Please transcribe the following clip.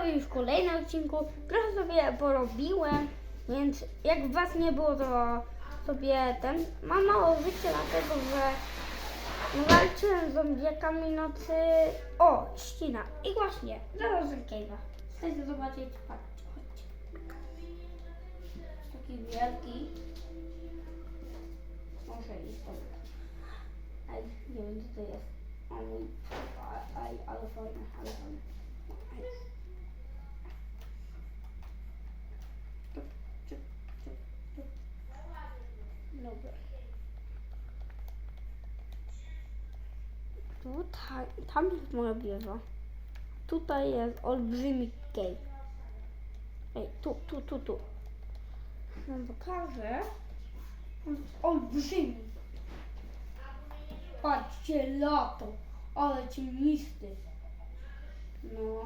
widzowie już w kolejnym odcinku. Trochę sobie porobiłem, więc jak was nie było, to sobie ten. Mam mało życia, dlatego że walczyłem z zombiakami nocy. O, ścina. I właśnie, zaraz Cave'a. Chcecie zobaczyć? Patrzcie, chodźcie. Taki wielki. Może iść tam. Ej, nie wiem co to jest. Ale fajne, ale fajne. Tutaj, tam jest moja wieża. Tutaj jest olbrzymi cave. Ej, tu, tu, tu, tu. Wam pokażę. Jest olbrzymi. Patrzcie, lato, ale ciemnisty. No.